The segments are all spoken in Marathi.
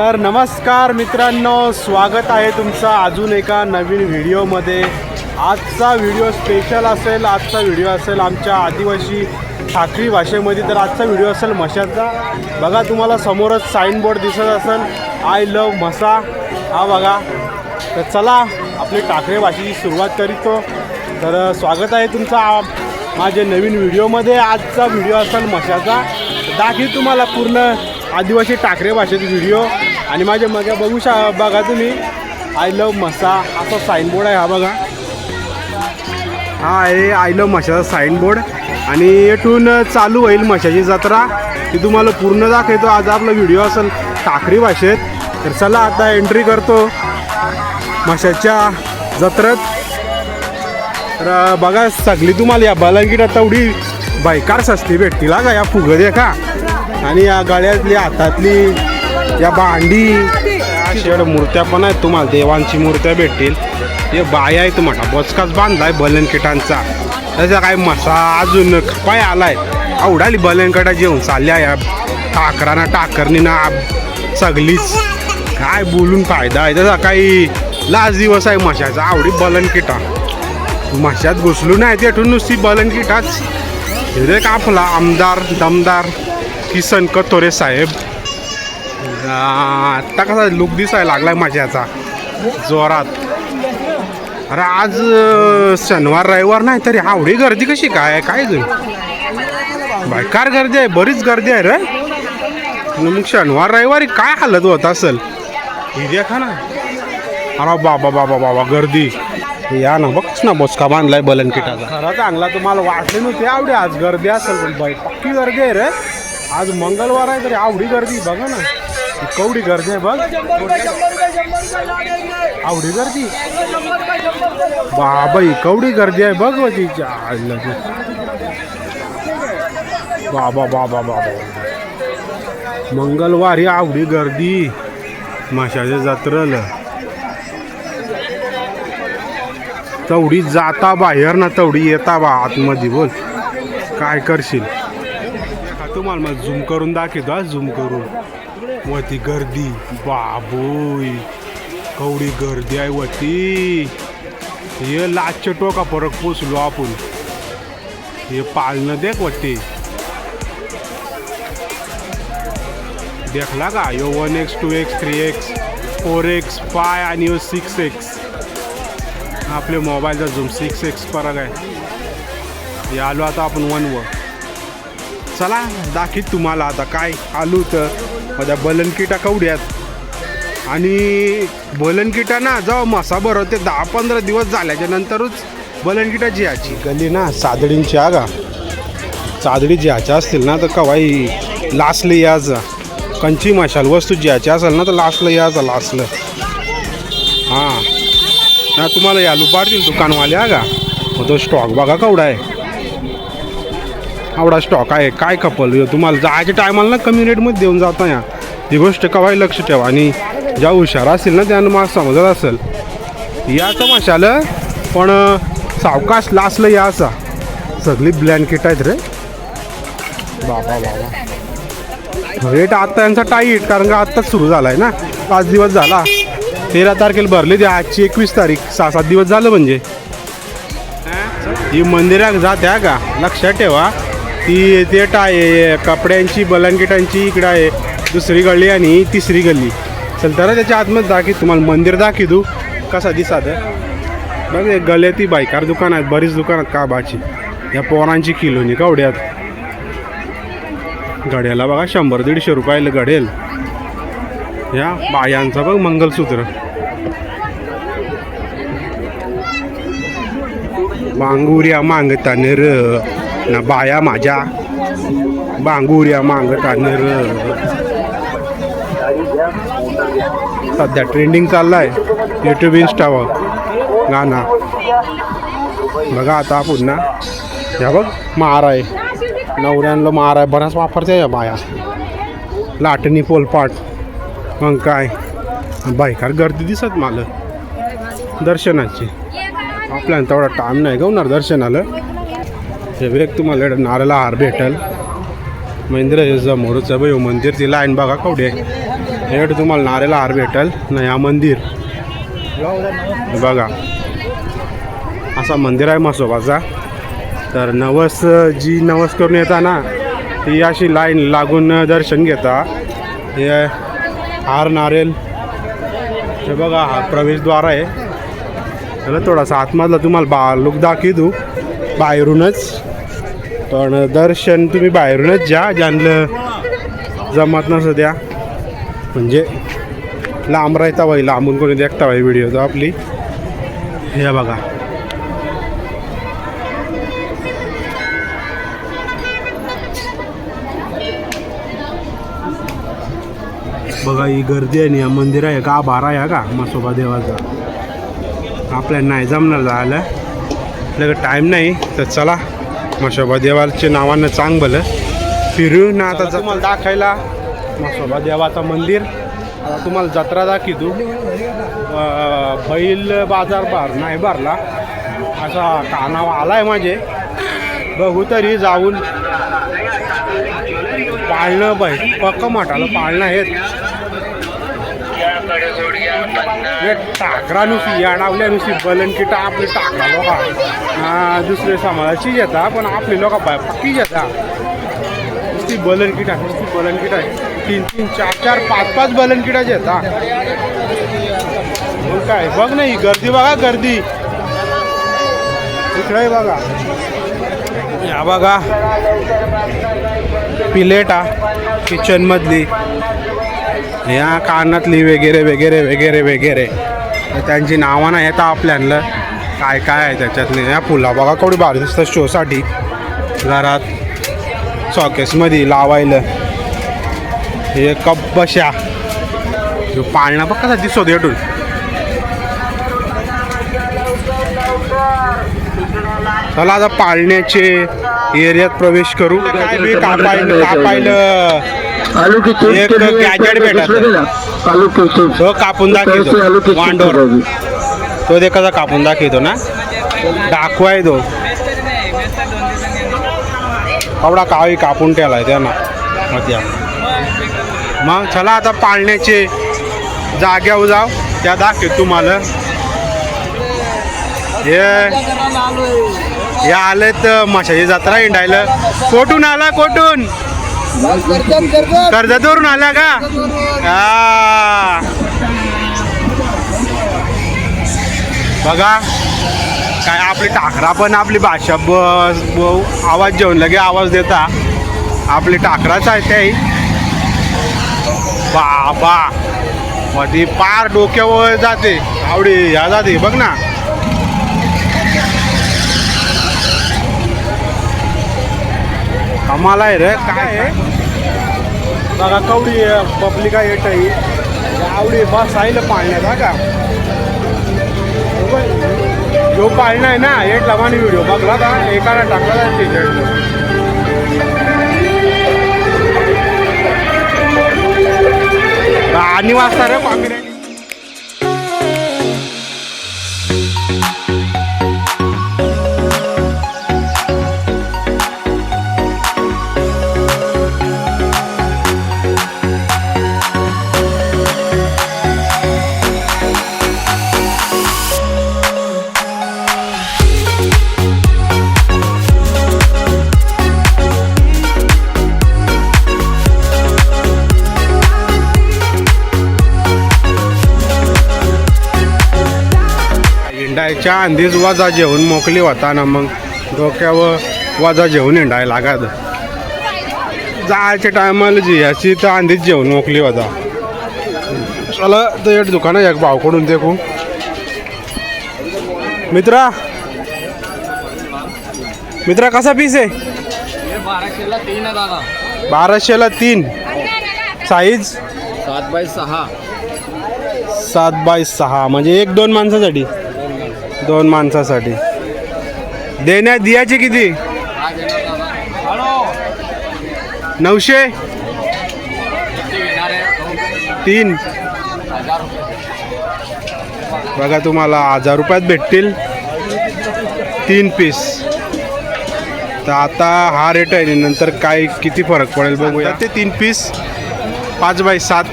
तर नमस्कार मित्रांनो. स्वागत आहे तुमचं अजून एका नवीन व्हिडिओमध्ये. आजचा व्हिडिओ स्पेशल असेल आजचा व्हिडिओ असेल आमच्या आदिवासी ठाकरी भाषेमध्ये तर आजचा व्हिडिओ असेल मशाचा. बघा तुम्हाला समोरच साईन बोर्ड दिसत असेल. आय लव म्हसा हा बघा. तर चला आपली टाकरे भाषेची सुरुवात करीतो. तर स्वागत आहे तुमचा माझ्या नवीन व्हिडिओमध्ये. आजचा व्हिडिओ असेल मशाचा. दाखवी तुम्हाला पूर्ण आदिवासी ठाकरे भाषेचा व्हिडिओ. आणि माझ्या मग बघू शा बघा तुम्ही. आय लव मसा असा साईनबोर्ड आहे हा बघा. हा आहे आय लव मशाचा साईनबोर्ड आणि येथून चालू होईल म्हशाची जत्रा. ती तुम्हाला पूर्ण दाखवतो. आज आपला व्हिडिओ असेल टाकरी भाषेत. तर चला आता एंट्री करतो. मशाच्या जत्रेत. तर बघा सगळी तुम्हाला या बलंगीट तेवढी बायकार सस्ती भेटतील. का या फुगं का आणि या गळ्यातली हातातली या भांडी शेड मूर्त्या पण आहेत. तुम्हाला देवांची मूर्त्या भेटतील. हे बाय आहे तुम्हाला बसकाच बांधलाय बलनकिटांचा त्याचा काय मसा अजून पाय आलाय. आवडाली बलनकटा जेवून चालल्या या टाकराना टाकरणीना सगळीच. काय बोलून फायदा आहे. त्याचा काही लास्ट दिवस आहे मशाचा. आवडी बलनकिटा मशात घुसलो नाही तेठून नुसती बलनकिटाच हे का आपला आमदार दमदार किसन कतोरे साहेब. आता आत्ता कसा लुक दिसायला लागलाय माझ्याचा. जोरात. अरे आज शनिवार रविवार नाही तरी आवडी गर्दी कशी काय? काय ग बायकार गर्दी आहे बरीच गर्दी आहे रे. आणि मग शनिवार रविवारी काय हालत होत असेल? ही खा ना. अरे बाबा बाबा बाबा गर्दी. या ना बघच ना बोचका बांधलाय बलनकिटाचा खरं चांगला तुम्हाला वाटले नव्हते आवडी आज गर्दी असेल पण बाई पक्की गर्दी आहे रे. आज मंगळवार आहे तरी आवडी गर्दी बघा ना. कवडी गर्दी आहे बघ. आवडी गर्दी. बाबाई कवडी गर्दी आहे बघ व तिच्या आईला बाबा बाबा बाबा मंगळवारी आवडी गर्दी. माशाच्या जत्रेला. तेवढी जाता बाहेर ना तेवढी येता बा आतमध्ये बोल. काय करशील? तुम्हाला मग झूम करून दाखवतो झूम करून. वती गर्दी. बाबोय कवडी गर्दी आहे वती. हे लाचच्या टोका परत पोचलो आपण. हे पाळणं देख वती. देखला का? यो one X two X three X four X five आणि यो सिक्स एक्स. आपले मोबाईलचा झूम सिक्स एक्स फरक आहे. हे आलो आता आपण वन व चला दाखीत तुम्हाला आता काय आलो तर. माझ्या बलनकिटा कवड्यात. आणि बलनकिटा ना जाऊ मासा बरं ते दहा पंधरा दिवस झाल्याच्या नंतरच बलनकिटा जियाची गली ना सादडींची आगा. चादडी जियाच्या असतील ना तर कवाई लासले यायचं कंची मशाल वस्तू जियाची असेल ना तर लासलं यायचं लासलं. हां. ना तुम्हाला यालू पाडतील दुकानवाले आगा. मग तो स्टॉक बघा केवढा आहे. आवडा स्टॉक आहे. काय कपल तुम्हाला जायच्या टायमाला ना कमी रेटमध्ये देऊन जाता या. ही गोष्ट कवाय लक्ष ठेवा. आणि ज्या हुशार असेल ना त्यानं मला समजत असेल. याचं मशालं पण सावकाश लासलं या असा. सगळी ब्लँकेट आहेत रे. बाबा बाबा. रेट आत्ता यांचा टाईट कारण का आत्ताच सुरू झाला आहे ना. पाच दिवस झाला. तेरा तारखेला भरले ते. आजची एकवीस तारीख. सहा सात दिवस झालं म्हणजे. ही मंदिरात जात्या का? लक्षात ठेवा. ती ते आहे कपड्यांची बलंकिटांची इकडं आहे दुसरी गल्ली आणि तिसरी गल्ली. चल तर त्याच्या आतमध्ये दाखी तुम्हाला मंदिर दाखी दू कसा दिसात बघ हे ती बायकार दुकान आहेत बरीच दुकान आहेत काबाची या पोरांची किलोनी कवड्यात. गड्याला बघा शंभर दीडशे रुपयाला गडेल या बायांचा बघ मंगलसूत्र. बांगुऱ्या मांगताने र ना बाया माझ्या. बांगुऱ्या मांग र सध्या ट्रेंडिंग चाललाय. युट्यूब इंस्टावर गाणं. बघा आता पुन्हा. ह्या या बघ मार आहे नवऱ्यांना मार आहे बराच वापरते या बाया. लाटणी पोलपाट. मग काय? बायकार गर्दी दिसत मला. दर्शनाची. आपल्याला तेवढा टाईम नाही गवणार दर्शनाला. हे तुम्हाला इकडं नारळा हार भेटल. महेंद्र हे समोरच आहे मंदिर ती लाईन बघा कवडे हेड तुम्हाला नारेला हार भेटल ना हा मंदिर. बघा. असा मंदिर आहे म्हसोबाचा. तर नवस जी नवस करून येता ना ती अशी लाईन लागून दर्शन घेता. हे हार नारेल. हे बघा हा प्रवेशद्वार आहे. त्याला थोडासा आतमधला तुम्हाला बा लुक दाखवू. बाहेरूनच. पण दर्शन तुम्ही बाहेरूनच जा ज्यांना जमत नसं द्या. म्हणजे लांब राहता बाई लांबून कोणी देखता बाई व्हिडिओ तर आपली. हे बघा. बघा ही गर्दी आहे ना मंदिर आहे का आभार आहे का मसोबा देवाचा. आपल्याला नाही जमणार झालं. आपल्याकडे टाईम नाही तर चला. मसोबा देवाच्या नावानं चांग भलं फिरू ना आता तुम्हाला दाखायला. मसोबा देवाचं मंदिर. तुम्हाला जत्रा दाखवतो. अं, बैल बाजार बार नाही भरला. असा कानाव आलाय माझे. बघू तरी जाऊन. पाळणं बाई पक्क मठाला पाळणं आहेत. हे टाकरा या अडवल्या बलनकिटा आपली टाकरा लोक. दुसरे समाजाची येता पण आपली लोक पक्की येता. नुसती बलनकिटा नुसती बलनकिटा आहे. तीन तीन चार चार पाच पाच बलनकिटा येता. मग काय बघ नाही गर्दी बघा गर्दी. इकडे बघा. या बघा. प्लेटा किचनमधली या कानातली वगैरे वगैरे वगैरे वगैरे. त्यांची नावं नाही येतं आपल्याला काय काय आहे त्याच्यातली? या फुला बघा केवढी भारी दिसतं शोसाठी. घरात सॉकेसमध्ये लावायला. हे कप बशा पाळणा बघ कसा दिसतो भेटून चला आता पाळण्याचे एरियात प्रवेश करू. काय कापायला. आलू की चिप्स एक के लिए gadget पैकेट लगेगा? आलू के चिप्स तो कापून कैसे आलू दाखवतो की चिप्स होगी तो दे कसा कापून दाखवतो ना. आहे तो कवडा काळी कापून ठेवलाय त्यानं. मध्या. मग चला आता पाळण्याचे जाग्यावर जाव त्या दाखव तुम्हाला. हे हे आलेत मशाची जत्रा हिंडायला. कोठून आला? कोठून? कर्जतवरून आला का. बघा काय आपली टाकरा पण आपली भाषा ब- ब- आवाज जेवण लगे आवाज देता. आपली टाकराच आहे त्याही बाबा. मध्ये पार डोक्यावर जाते. आवडी ह्या जाते. बघ ना. आम्हाला आहे रे. काय आहे? बघा कवडी पब्लिक आहे येत आवडी बस आहे पाळण्यात हा का? जो पाळणा आहे ना एक लवानी व्हिडिओ बघला का? एकाला टाकला का तिकीट आणि वाजता रे पांगरे हिंडायच्या आंधीच वाजा जेवून मोकली होता ना मग डोक्यावर वाजा जेवून हिंडायला लागत जायच्या टायमाला जी याची तर आंधीच जेवण मोकली होता. चला तर एक दुकान एक भावकडून देखू मित्रा मित्रा कसा पीस आहे? बाराशेला तीन दादा. बाराशेला तीन. साईज सात बाय सहा. सात बाय सहा म्हणजे एक दोन माणसासाठी. दोन माणसासाठी. देण्यात दियाचे किती? नऊशे? तीन. बघा तुम्हाला हजार रुपयात भेटतील. तीन पीस. तर आता हा रेट आहे नंतर काय किती फरक पडेल बघूया. ते तीन पीस पाच बाय सात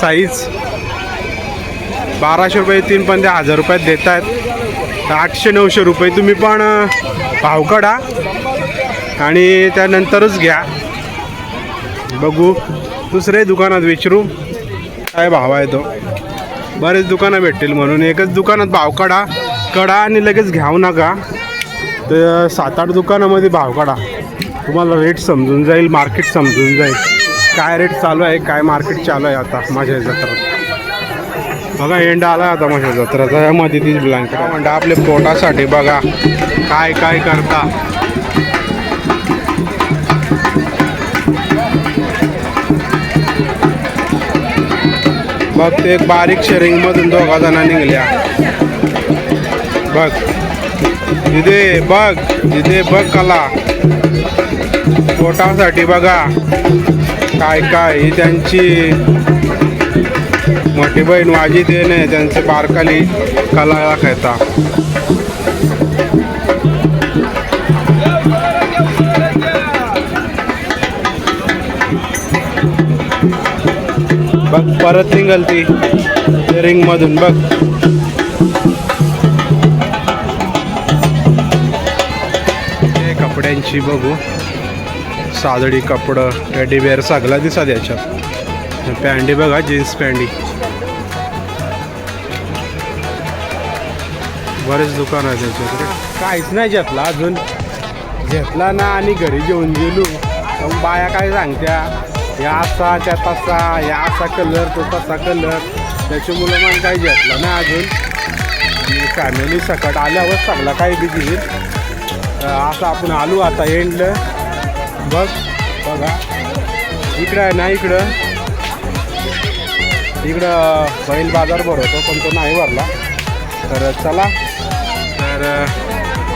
साईज बाराशे रुपये तीन पण ते हजार रुपयात देत आहेत आठशे नऊशे रुपये तुम्ही पण भाव काढा आणि त्यानंतरच घ्या. बघू दुसऱ्याही दुकानात विचारू काय भाव आहे तो. बरेच दुकानं भेटतील म्हणून एकच दुकानात भाव काढा कडा आणि लगेच घ्यावू नका. तर सात आठ दुकानामध्ये भाव काढा. तुम्हाला रेट समजून जाईल मार्केट समजून जाईल. काय रेट चालू आहे काय मार्केट चालू आहे आता माझ्या जत्रात बघा एंड आला आता माझ्या जत्राचा. यामध्ये तीच ब्लँकेट म्हणता आपल्या पोटासाठी बघा काय काय करता. बघ ते एक बारीक शेरिंगमधून दोघा जणा निघल्या. बघ. दिदे बघ दिदे बघ कला. पोटासाठी बघा. काय काय ही त्यांची मोठी बहीण माझी देणे त्यांचे बारकाली कला दाखवता बघ परत निघल ती रिंग मधून बघ. ते कपड्यांची बघू. सादडी कपडं टेडी बेअर सगळा दिसत याच्यात. पॅन्टी बघा जीन्स पॅन्टी बरेच दुकान आहे त्याच्याकडे काहीच नाही घेतला अजून. घेतला ना आणि घरी घेऊन गेलो. मग बाया काय सांगत्या या असा त्या तसा या असा कलर तो तसा कलर त्याच्यामुळं मग काही घेतलं ना अजून. फॅमिली सकट आल्यावर चांगला काही बी घेईल. असं आपण आलो आता एंडलं. बघ बघा. इकडं आहे ना इकडं. इकडं बैल बाजार भरवतो पण तो नाही भरला. तर चला. तर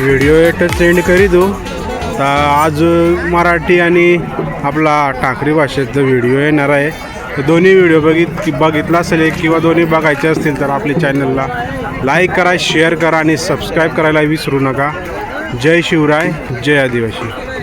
व्हिडिओ एकच सेंड करी देऊ. तर आज मराठी आणि आपला टाकरी भाषेचा व्हिडिओ येणार आहे. तर दोन्ही व्हिडिओ बघित बघितला असेल एक किंवा दोन्ही बघायचे असतील तर आपल्या चॅनलला लाईक करा शेअर करा आणि सबस्क्राईब करायला विसरू नका. जय शिवराय जय आदिवासी.